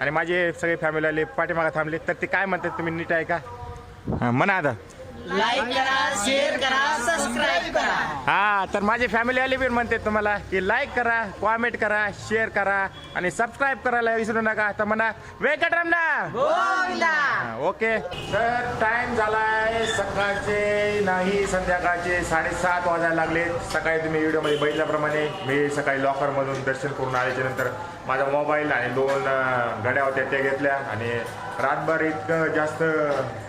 आणि माझे सगळे फॅमिली आले पाठीमागा थांबले. तर ते काय म्हणतात तुम्ही नीट आहे का म्हणा आता. लाईक करा शेअर करा सबस्क्राईब करा. हा तर माझे फॅमिली आले पण म्हणते तुम्हाला की लाईक करा कॉमेंट करा शेअर करा आणि सबस्क्राईब करायला विसरू नका. तर म्हणा गोविंदा! हा, ओके तर टाइम झालाय सकाळचे नाही संध्याकाळचे साडेसात वाजायला लागले. सकाळी तुम्ही व्हिडिओमध्ये बघितल्याप्रमाणे मी सकाळी लॉकरमधून दर्शन करून आल्याच्यानंतर माझा मोबाईल आणि दोन घड्या होत्या त्या घेतल्या आणि रातभर इतकं जास्त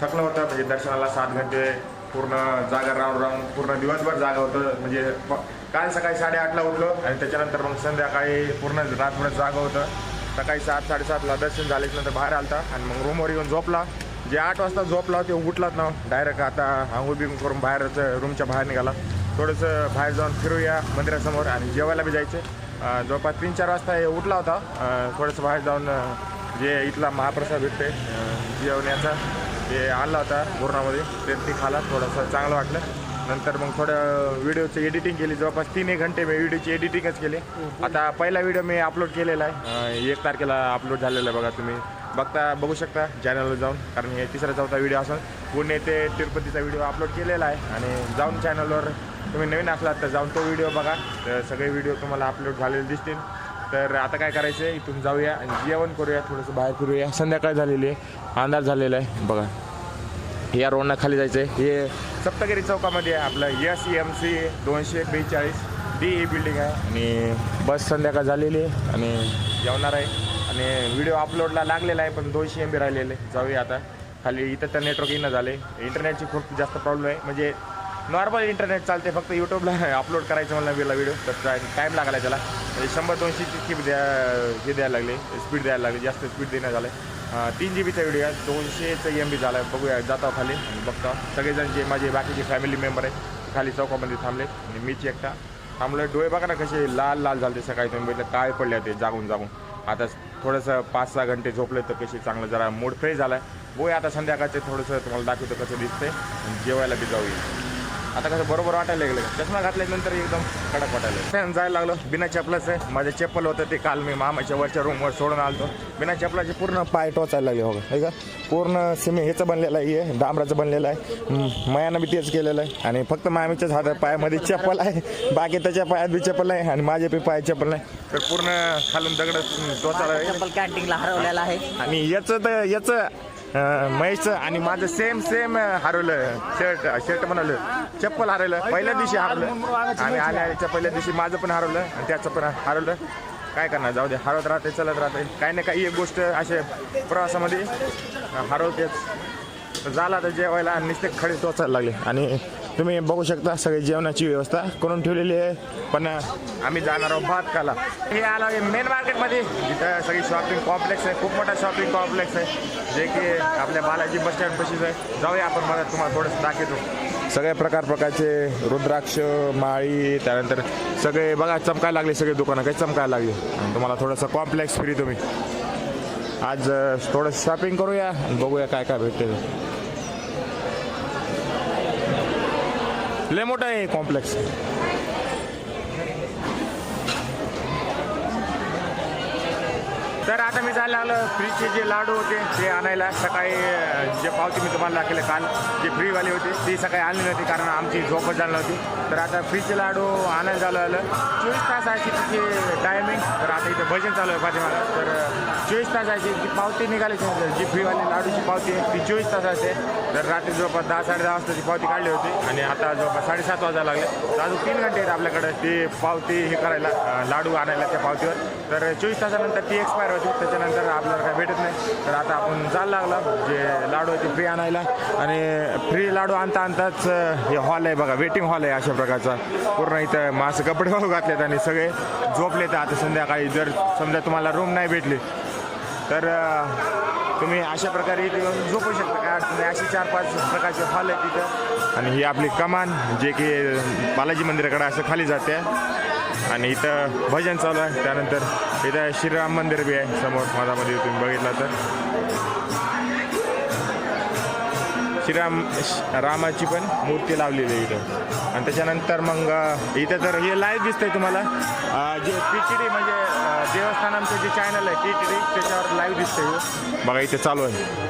थकलं होतं म्हणजे दर्शनाला सात घंटे पूर्ण जागा राहून राहून पूर्ण दिवसभर जागा होतं. म्हणजे प- काल सकाळी साडेआठला उठलो आणि त्याच्यानंतर मग संध्याकाळी पूर्ण रातभर जागा होतं. सकाळी सात साडेसातला दर्शन झाल्याच्यानंतर बाहेर आलता आणि मग रूमवर येऊन झोपला. जे आठ वाजता झोपला ते उठलाच ना. डायरेक्ट आता आंघोळ बिंग करून बाहेरच रूमच्या बाहेर निघाला. थोडंसं बाहेर जाऊन फिरूया मंदिरासमोर आणि जेवायला बी जायचे. जवळपास तीन चार वाजता हे उठला होता. थोडंसं बाहेर जाऊन जे इथला महाप्रसाद भेटते जेवण्याचा ते आणला होता पूर्णामध्ये ते ती खाला थोडंसं चांगलं वाटलं. नंतर मग थोडं व्हिडिओची एडिटिंग केली जवळपास तीन एक घंटे मी व्हिडिओची एडिटिंगच केली. आता पहिला व्हिडिओ मी अपलोड केलेला आहे. एक तारखेला अपलोड झालेला आहे बघा तुम्ही. बघता बघू शकता चॅनलवर जाऊन कारण हे तिसरा चौथा व्हिडिओ असून पुणे ते तिरुपतीचा व्हिडिओ अपलोड केलेला आहे. आणि जाऊन चॅनलवर तुम्ही नवीन असलात तर जाऊन तो व्हिडिओ बघा. तर सगळे व्हिडिओ तुम्हाला अपलोड झालेले दिसतील. तर आता काय करायचं आहे इथून जाऊया आणि जेवण करूया थोडंसं बाहेर फिरूया. संध्याकाळ झालेली आहे. अंधार झालेला आहे. बघा. या रोडनं खाली जायचं आहे हे सप्तगिरी चौकामध्ये आहे आपलं एस एम सी दोनशे बेचाळीस. डी ही बिल्डिंग आहे. आणि बस संध्याकाळ झालेली आहे आणि जेवणार आहे. आणि व्हिडिओ अपलोडला लागलेला आहे पण दोनशे एम बी राहिलेले. जाऊया आता. खाली इथं तर नेटवर्क येणं झाले इंटरनेटची खूप जास्त प्रॉब्लेम आहे. म्हणजे नॉर्मल इंटरनेट चालते फक्त यूट्यूबला अपलोड करायचं मला नवीला व्हिडिओ तर टाईम लागला त्याला. म्हणजे शंभर दोनशेची स्पीड द्या हे द्यायला लागले स्पीड द्यायला लागली जास्त स्पीड देणं झालं आहे तीन जी बीचा व्हिडिओ आहे दोनशेचं एम बी झाला आहे बघूया जाता खाली बघता. सगळेजण जे माझे बाकीचे फॅमिली मेंबर आहेत खाली चौकामध्ये थांबले. आणि मीच एकटा थांबलो डोळे बघा ना कसे लाल लाल झाले सकाळी तुम्ही बघितलं काय पडले ते जागून जागून. आता थोडंसं पाच सहा घंटे झोपले तर कशी चांगलं जरा मूड फ्रेश झाला आहे बघूया आता संध्याकाळचे थोडंसं तुम्हाला दाखवतो कसं दिसतंय. जेवायला बी जाऊया. आता कसं बरोबर वाटायला लागलं. चष्मा घातल्यानंतर एकदम कडक वाटायला लागलं. जायला लागलो. बिना चपलाच. आहे माझे चप्पल होतं ते काल मी मामाच्या वरच्या रूमवर सोडून आलतो. बिना चपलाचे पूर्ण पाय टोचायला लागले हो का? हे पूर्ण सिमे ह्याचं बनलेलं आहे हे. डांबराचं बनलेलं आहे. मयानं बी तेच केलेलं आहे. आणि फक्त मामीच्याच हातात पायामध्ये चप्पल आहे. बाकी त्याच्या पायात बी चप्पल आहे आणि माझ्या बी पायात चप्पल नाही. तर पूर्ण खालून दगड टोचायला. चप्पल कॅन्टीनला हरवलेला आहे. आणि याचं तर याचं महेशचं आणि माझं सेम सेम हरवलं. शर्ट शर्ट म्हणाल. चप्पल हरवलं. पहिल्या दिवशी हरवलं. आणि आल्याच्या पहिल्या दिवशी माझं पण हरवलं आणि त्याचं पण हरवलं. काय करणार? जाऊ दे. हरवत राहते चलत राहते काही ना काही एक गोष्ट असे प्रवासामध्ये हरवतेच. झाला तर जेवायला नुसते खडे टोचायला लागले. आणि तुम्ही बघू शकता सगळी जेवणाची व्यवस्था करून ठेवलेली आहे. पण आम्ही जाणार आहोत भात खाला हे आलो आहे मेन मार्केटमध्ये जिथं सगळी शॉपिंग कॉम्प्लेक्स आहे. खूप मोठा शॉपिंग कॉम्प्लेक्स आहे. जे की आपल्या बालाजी बस स्टँड पशीच आहे. जाऊया आपण मला तुम्हाला थोडंसं दाखवतो. सगळ्या प्रकार प्रकारचे रुद्राक्ष माळी त्यानंतर सगळे बघा चमकायला लागले सगळे दुकानं. काही चमकायला लागले. आणि तुम्हाला थोडंसं कॉम्प्लेक्स फ्री तुम्ही. आज थोडंसं थोडं शॉपिंग करूया बघूया काय काय भेटते लय मोठं आहे कॉम्प्लेक्स तर आता मी जायला लागलं फ्रीचे जे लाडू होते ते आणायला. सकाळी जे पावती मी तुम्हाला दाखवले काल जे फ्रीवाले होते ती सकाळी आणली नव्हती कारण आमची झोपच झाली नव्हती. तर आता फ्रीचे लाडू आणायला झालं आलं चोवीस तास आहे तिची टायमिंग तर आता इथं भजन चालू आहे पाठीमागा तर चोवीस तास आहे ती पावती निघाली जी फ्रीवाली लाडूची पावती आहे ती चोवीस तास असते तर रात्री जवळपास दहा साडे दहा वाजता ती पावती काढली होती आणि आता जवळपास साडेसात वाजायला लागले. तर अजून तीन घंटे आहेत आपल्याकडे ती पावती हे करायला लाडू आणायला त्या पावतीवर. तर चोवीस तासानंतर ती एक्सपायर होती त्याच्यानंतर आपल्याला काय भेटत नाही. तर आता आपण जायला लागला जे लाडू आहे ते फ्री आणायला. आणि फ्री लाडू आणता आणताच हे हॉल आहे बघा वेटिंग हॉल आहे अशा प्रकारचा. पूर्ण इथं मासे कपडे वाहू घातलेत आणि सगळे झोपलेत आता संध्याकाळी. जर समजा तुम्हाला रूम नाही भेटली तर तुम्ही अशा प्रकारे इथे येऊन झोपू शकता. काय अडचण नाही. असे चार पाच प्रकारचे हॉल आहेत तिथं आणि ही आपली कमान जे की बालाजी मंदिराकडे असं खाली जाते. आणि इथं भजन चालू आहे. त्यानंतर इथं श्रीराम मंदिर बी आहे समोर मधामध्ये तुम्ही बघितलं तर. श्रीराम रामाची पण मूर्ती लावलेली आहे इथं. आणि त्याच्यानंतर मग इथं तर हे लाईव्ह दिसतंय तुम्हाला. जे पी टी डी म्हणजे देवस्थानांचं जे चॅनल आहे टी टी डी त्याच्यावर लाईव्ह दिसतंय बघा इथे चालू आहे.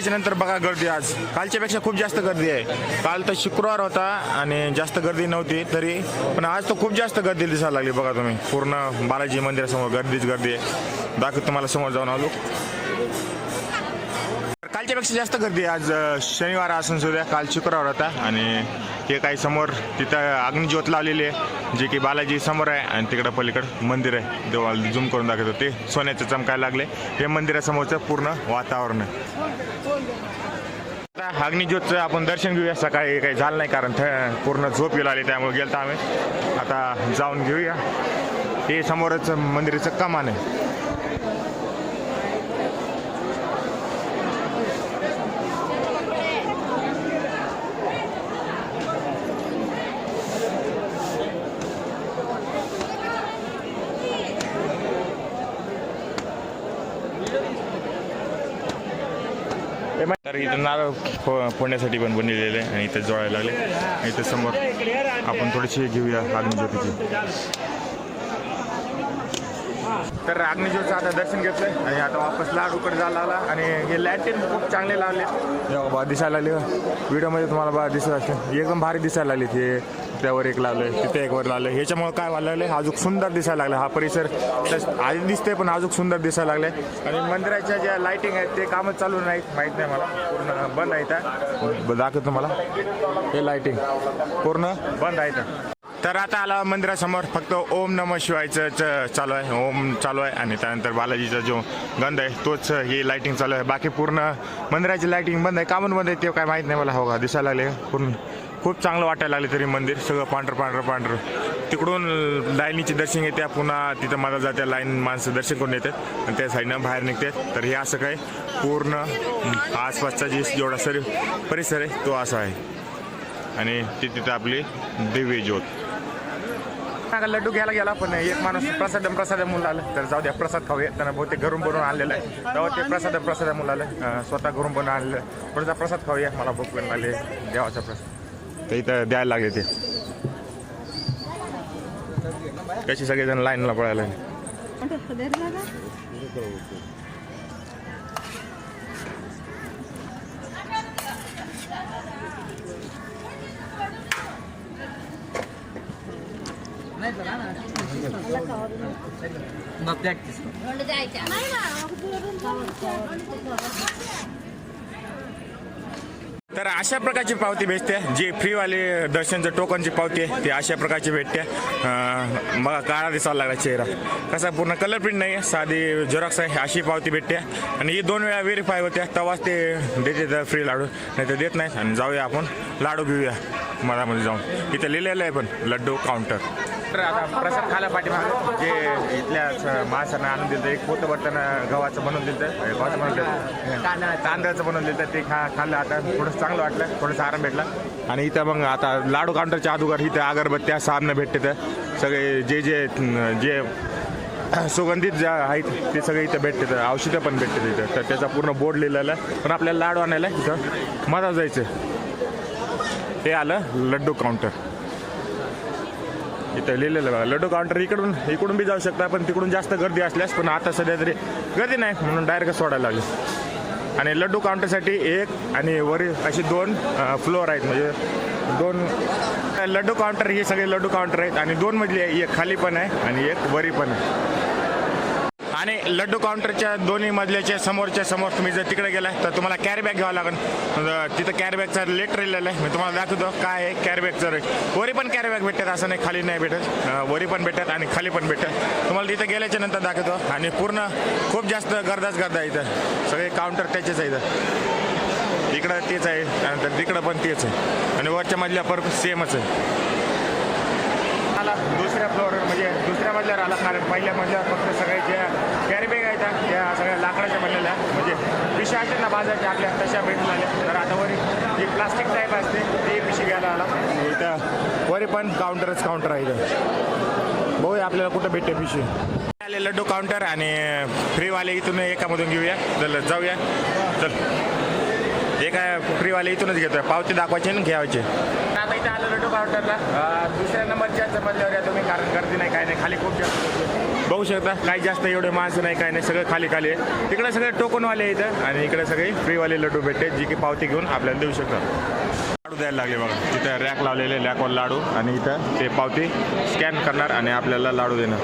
मधून नंतर बघा गर्दी आज. कालच्यापेक्षा खूप जास्त गर्दी आहे. काल तर शुक्रवार होता आणि जास्त गर्दी नव्हती तरी पण आज तर खूप जास्त गर्दी दिसायला लागली बघा तुम्ही. पूर्ण बालाजी मंदिरासमोर गर्दीच गर्दी आहे. दाखवत तुम्हाला समोर जाऊन आलो. कालच्या पेक्षा जास्त गर्दी आज शनिवार असून सुद्धा काल शुक्रवार होता आणि हे काही समोर तिथं अग्निज्योत लावलेली आहे जे की बालाजी समोर आहे आणि तिकडं पलीकडं मंदिर आहे. देवाला झूम करून दाखवतो. ते सोन्याचं चमकायला लागले. हे मंदिरासमोरचं पूर्ण वातावरण आहे. आता अग्निज्योतचं आपण दर्शन घेऊया. सकाळी काही झालं नाही कारण पूर्ण झोप येऊ लागली त्यामुळे गेलतो आम्ही. आता जाऊन घेऊया. हे समोरच मंदिराचं कमान आहे तर इथं नारळ फोडण्यासाठी पण बनलेले आहे आणि इथं जोडायला लागले. आणि इथं समोर आपण थोडीशी घेऊया अग्निज्योतीची तर अग्निज्योतचं आता दर्शन घेतलंय आणि आता वापस लाडूकडे जायला लागला आणि हे लॅटिन खूप चांगले लावले बा दिसायला लागले. व्हिडिओमध्ये तुम्हाला बा दिसत असते एकदम भारी दिसायला लागले ते त्यावर एक लावलंय तिथे एक वर लावलंय ह्याच्यामुळे काय व्हायला लागले अजून सुंदर दिसायला लागला. हा परिसर आधी दिसतंय पण अजून सुंदर दिसायला लागले आणि मंदिराच्या ज्या लाइटिंग आहेत ते कामच चालू नाहीत माहीत नाही मला. पूर्ण बंद आहे त्या दाखवतो तुम्हाला. हे लाइटिंग पूर्ण बंद आहे त्या. तर आता आला मंदिरासमोर. फक्त ओम नम शिवायचं च- चालू आहे. ओम चालू आहे. आणि त्यानंतर बालाजीचा जो गंध आहे तोच ही लाइटिंग चालू आहे. बाकी पूर्ण मंदिराची लाइटिंग बंद आहे. का म्हणून बंद आहे ते काय माहीत नाही मला. हो का? दिसायला लागले पूर्ण खूप चांगलं वाटायला लागले तरी मंदिर सगळं पांढरं पांढरं पांढरं. तिकडून लाईनीचे दर्शन येते पुन्हा तिथं माझा जात्या लाईन माणसं दर्शन करून येतात. आणि त्या साईडनं बाहेर निघतात तर हे असं काय पूर्ण आसपासचा जे जेवढा सर परिसर आहे तो असा आहे. आणि ती तिथं आपली दिव्य ज्योत. लड्डू घ्यायला गेला पण एक माणूस प्रसाद प्रसाद म्हणून आलं. तर जाऊ द्या प्रसाद खाऊया. त्यांना बहुतेक घरून बनवून आणलेलं आहे. तेव्हा ते प्रसाद प्रसाद म्हणून आलं. स्वतः घरून बनवून आणलेलं थोडासा प्रसाद खाऊया. मला भूक लागले. देवाचा प्रसाद. तर इथं द्यायला लागले ते. कशी सगळेजण लाईनला पळायला तर अशा प्रकारची पावती भेटते. जी फ्रीवाले दर्शनचं टोकनची पावती आहे ती अशा प्रकारची भेटते. मला बघा काळा दिसायला लागला चेहरा. कसा पूर्ण कलर प्रिंट नाही आहे साधी झेरॉक्स आहे अशी पावती भेटते. आणि ही दोन वेळा व्हेरीफाय होत्या तेव्हाच ते देते फ्री लाडू नाही तर देत नाही आणि जाऊया आपण लाडू घेऊया मधामध्ये जाऊन. इथे लिहिलेलं आहे पण लड्डू काउंटर तर आता प्रसाद खायला पाठीमागं जे इथल्या माणसानं आणून दिलं एक पोतं बर्तन गव्हाचं बनवून दिलं गव्हाचं बनवून दिलं तांदळाचं. बनवून दिलं ते खा खाल्लं. आता थोडंसं चांगलं वाटलं. थोडंसं आराम भेटला. आणि इथं मग आता लाडू काउंटरच्या अगोदर इथं अगरबत्त्या साबणं भेटते तर सगळे जे जे जे सुगंधित ज्या आहेत ते सगळे इथं भेटते तर औषधं पण भेटते तिथं तर त्याचा पूर्ण बोर्ड लिहिलेला आहे. पण आपल्याला लाडू आणायला इथं मजा जायचं. ते आलं लड्डू काउंटर. इथं लिहिलेलं बघा लड्डू काउंटर इकडून इकडून बी जाऊ शकता पण तिकडून जास्त गर्दी असल्यास पण आता सध्या तरी गर्दी नाही म्हणून डायरेक्ट सोडायला लागली. आणि लड्डू काउंटरसाठी एक आणि वरी अशी दोन फ्लोअर आहेत. म्हणजे दोन लड्डू काउंटर हे सगळे लड्डू काउंटर आहेत आणि दोन मधली आहे एक खाली पण आहे आणि एक वरी पण आहे. आणि लड्डू काउंटरच्या दोन्ही मधल्याच्या समोरच्या समोर तुम्ही जर तिकडे गेला तर तुम्हाला कॅरी बॅग घ्यावं लागेल. तिथं कॅरी बॅगचा राहिलेला आहे मी तुम्हाला दाखवतो काय आहे कॅरी बॅगचं रेट वरी पण कॅरी बॅग भेटतात असं नाही खाली नाही भेटत. वरी पण भेटतात आणि खाली पण भेटतात. तुम्हाला तिथं गेल्याच्यानंतर दाखवतो. आणि पूर्ण खूप जास्त गर्दाच गर्दा इथं. सगळे काउंटर त्याचेच आहे इथं. इकडं तेच आहे त्यानंतर तिकडं पण तेच आहे. आणि वरच्या मधल्या पर सेमच आहे. आला दुसऱ्या फ्लोअर म्हणजे दुसऱ्या मजल्यावर आला कारण पहिल्या मजल्यावर फक्त सगळे ज्या कॅरी बॅग आहेत त्या सगळ्या लाकडाच्या बनलेल्या म्हणजे पिशा असतात ना बाजारच्या आपल्या तशा भेटून आल्या तर आता वरी जी प्लास्टिक टाईप असते ती पिशी घ्यायला आला. आणि इथं वरी पण काउंटरच काउंटर आहे इथं. बघूया आपल्याला कुठं भेटते पिशी आले लड्डू काउंटर आणि फ्रीवाले इथून एकामधून घेऊया. चल जाऊया. चल. एका फ्रीवाले इथूनच घेतोय. पावती दाखवायची आणि घ्यायचे. इथे आलं काउंटरला अं, दुसऱ्या नंबरच्या मधल्यावर या तुम्ही कारण गर्दी नाही काय नाही खाली खूप जास्त. बघू शकता काही जास्त एवढे माणसं नाही काय नाही सगळं खाली खाली आहे. तिकडे सगळे टोकनवाले आहे इथं आणि इकडे सगळे फ्रीवाले लड्डू भेटते जी की पावती घेऊन आपल्याला देऊ शकतात. लाडू द्यायला लागले बघा. तिथं रॅक लावलेले रॅकवर लाडू आणि इथं ते पावती स्कॅन करणार आणि आपल्याला लाडू देणार.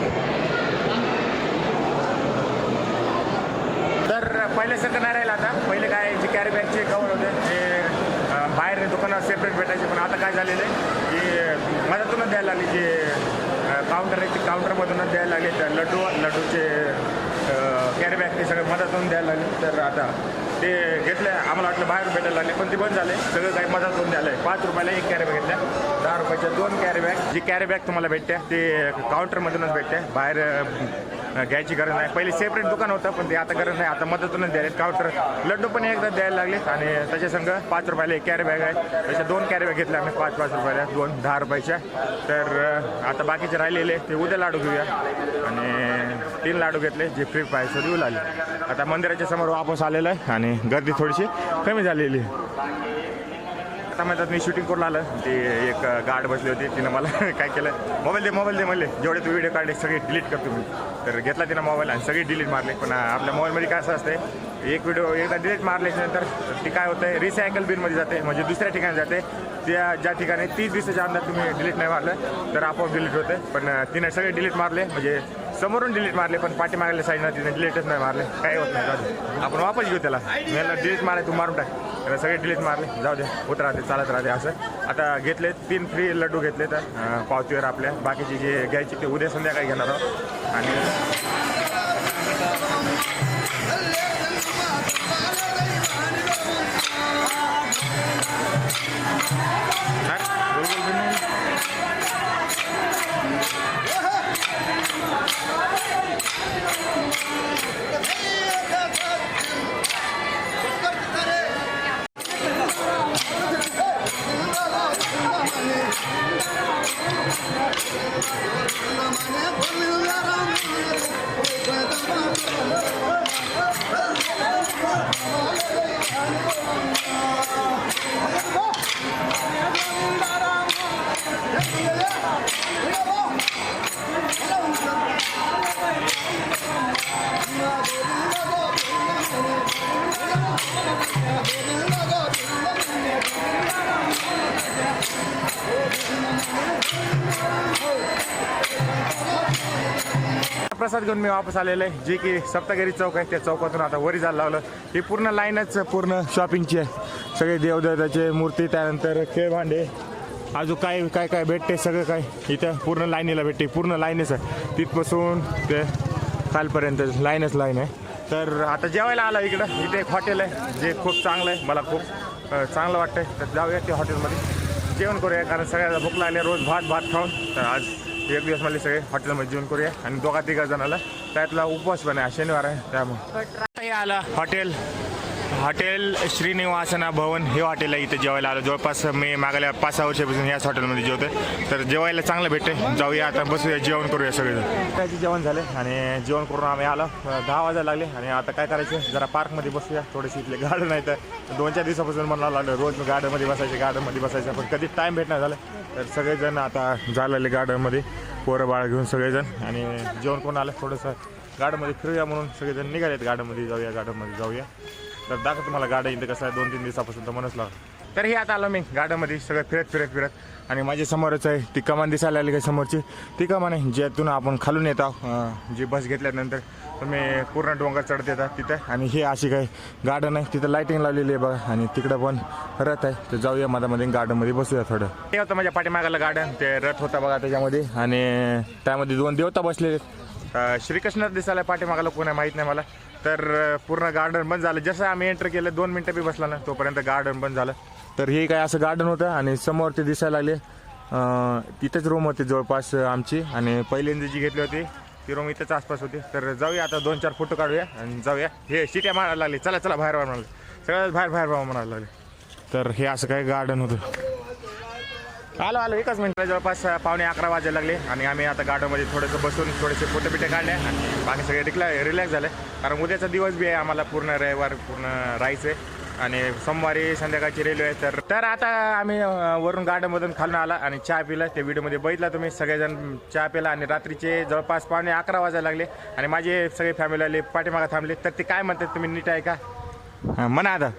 तर पहिल्यासारखं नाही राहिलं आता. पहिले काय जे कॅरी बॅगचे कवर होते ते बाहेर दुकानात सेपरेट भेटायचे. पण आता काय झालेलं आहे की मधातूनच द्यायला लागली जे काउंटर आहे ते काउंटरमधूनच द्यायला लागले. तर लड्डू लड्डूचे कॅरीबॅग ते सगळं मधातून द्यायला लागले. तर आता ते घेतलं आम्हाला वाटलं बाहेर भेटायला लागले पण ते बंद झाले. सगळं काही मधातून द्यायला आहे पाच रुपयाला एक कॅरीबॅग घेतल्या. दहा रुपयाच्या दोन कॅरीबॅग जी कॅरीबॅग तुम्हाला भेटते ते काउंटरमधूनच भेटते. बाहेर घ्यायची गरज नाही. पहिले सेपरेट दुकान होतं पण ते आता गरज नाही. आता मदतूनच द्यायला काउंटर लड्डू पण एकदा द्यायला लागले. आणि त्याच्या संग पाच रुपयाला एक कॅरी बॅग आहे. त्याच्या दोन कॅरी बॅग घेतल्या आम्ही पाच पाच रुपयाला. दोन दहा रुपयाच्या. तर आता बाकीचे राहिलेले ते उद्या लाडू घेऊया. आणि तीन लाडू घेतले जे फ्री पाहिजे देऊ लागले. आता मंदिराच्या समोर वापस आलेलं आहे. आणि गर्दी थोडीशी कमी झालेली आहे. आता म्हणतात मी शूटिंग करून आलं ते एक गार्ड बसली होती तिनं मला काय केलं? मोबाईल दे मोबाईल दे म्हणले. जेवढे तू व्हिडिओ काढले सगळे डिलीट करतो मी तर घेतला तिनं मोबाईल आणि सगळी डिलीट मारले. पण आपल्या मोबाईलमध्ये काय असं असते एक व्हिडिओ एकदा डिलीट मारल्याच्यानंतर ती काय होतं रिसायकल बिनमध्ये जाते म्हणजे दुसऱ्या ठिकाणी जाते. त्या ज्या ठिकाणी तीस दिवसाच्या अंदर तुम्ही डिलीट नाही मारलं तर आपोआप डिलीट होते पण तिने सगळे डिलीट मारले म्हणजे समोरून डिलीट मारले पण पाठी मागल्या साईडनं तिने डिलीटच नाही मारले. काही होत नाही आपण वापस घेऊ त्याला. मी डिलीट माराय तू मारून टाक. त्याला सगळे डिलीट मारले. जाऊ दे होत राहते चालत राहते असं. आता घेतले तीन फ्री लड्डू घेतले तर पावतीवर आपल्या. बाकीचे जे घ्यायचे ते उद्या संध्याकाळी घेणार आहोत. आणि Yeah. प्रसाद घेऊन मी वापस आलेलो आहे. जे की सप्तगिरी चौक आहे त्या चौकातून आता वरी जायला लावलं. ही पूर्ण लाईनच पूर्ण शॉपिंगची आहे. सगळे देवदेवताचे मूर्ती त्यानंतर खेळ भांडे. अजून काय काय काय भेटते सगळं काय? इथं पूर्ण लाईनीला भेटते. पूर्ण लाईनच आहे. तिथपासून ते कालपर्यंत लाईनच लाईन आहे. तर आता जेवायला आला इकडं. इथे एक हॉटेल आहे जे खूप चांगलं आहे. मला खूप चांगलं वाटतंय. तर जाऊया त्या हॉटेलमध्ये. जेवण करूया कारण सगळ्याला भूक लागली रोज भात भात खाऊन. तर आज एक दिवस मला सगळे हॉटेलमध्ये जेवण करूया. आणि दोघा तिघा जणाला त्यातला उपवास पण आहे शनिवार आहे त्यामुळे. आलं. हॉटेल. हॉटेल श्रीनिवासना भवन हे हॉटेल आहे इथे जेवायला आलं. जवळपास मी मागल्या पाच सहा वर्षापासून याच हॉटेलमध्ये जेवतोय. तर जेवायला चांगलं भेटते जाऊया आता बसूया जेवण करूया सगळेजण. त्याचे जेवण झाले आणि जेवण करून आम्ही आलो. दहा वाजायला लागले आणि आता काय करायचं? जरा पार्कमध्ये बसूया. थोडेसे इथले गार्डन आहे तर दोन चार दिवसापासून म्हणायला लागलं रोज गार्डनमध्ये बसायचे गार्डनमध्ये बसायचं. पण कधी टाईम भेटणार झालं. तर सगळेजण आता झालेले गार्डनमध्ये. पोरं बाळ घेऊन सगळेजण आणि जेवण करून आलं. थोडंसं गार्डनमध्ये फिरूया म्हणून सगळेजण निघालेत. गार्डनमध्ये जाऊया गार्डनमध्ये जाऊया. तर दाखव तुम्हाला गार्डन इथं कसं आहे. दोन तीन दिवसापासून तर मनच लाव तर हे आता आलो मी गार्डनमध्ये सगळं फिरत फिरत फिरत. आणि माझ्या समोरच आहे ती कमान दिसायला आली काय समोरची? ती कमान आहे ज्यातून आपण खालून येत आहोत जी बस घेतल्यानंतर तुम्ही पूर्ण डोंगर चढत येतात तिथं. आणि हे अशी काही गार्डन आहे तिथं लाईटिंग लावलेली आहे बघा. आणि तिकडं पण रथ आहे. तर जाऊया मधामध्ये गार्डनमध्ये बसूया थोडं. हे होतं माझ्या पाठीमागाला गार्डन ते रथ होता बघा त्याच्यामध्ये. आणि त्यामध्ये दोन देवता बसलेले श्रीकृष्ण दिसायला पाठीमागाला कोण आहे माहीत नाही मला. तर पूर्ण गार्डन बंद झालं. जसं आम्ही एंटर केलं दोन मिनटं बी बसला ना तोपर्यंत गार्डन बंद झालं. तर हे काय असं गार्डन होतं आणि समोर ते दिसायला लागले. तिथेच रूम होती जवळपास आमची. आणि पहिल्यांदा जी घेतली होती ती रूम इथेच आसपास होती. तर जाऊया आता दोन चार फोटो काढूया आणि जाऊया. हे शिट्या मारायला लागली. चला चला बाहेर बाहेर म्हणाले सगळ्यात बाहेर बाहेर बाहेर म्हणायला लागले. तर हे असं काय गार्डन होतं. आलो आलो. एकच मिनिट. जवळपास पावणे अकरा वाजायला लागले आणि आम्ही आता गाडोमध्ये थोडंसं बसून थोडेसे फोटो बिटे काढले आणि बाकी सगळे रिक्ला रिलॅक्स झाले. कारण उद्याचा दिवस बी आहे आम्हाला पूर्ण रविवार पूर्ण राहायचं आहे. आणि सोमवारी संध्याकाळची रेल्वे आहे. तर तर आता आम्ही वरून गार्डनमधून खालून आला आणि चहा पिला. त्या व्हिडिओमध्ये बघितला तुम्ही सगळेजण चहा पिला आणि रात्रीचे जवळपास पावणे अकरा वाजायला लागले. आणि माझे सगळे फॅमिली आले थांबले. तर ते काय म्हणतात तुम्ही नीट आहे का हां, म्हणा आता.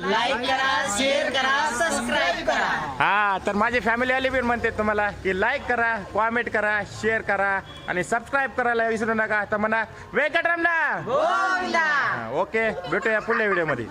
लाईक करा शेअर करा सबस्क्राईब करा. हा तर माझे फॅमिली आले बी म्हणते तुम्हाला की लाईक करा कॉमेंट करा शेअर करा आणि सबस्क्राईब करायला विसरू नका. तर म्हणा वेंकटरमणा गोविंदा! ओके भेटूया पुढल्या व्हिडिओमध्ये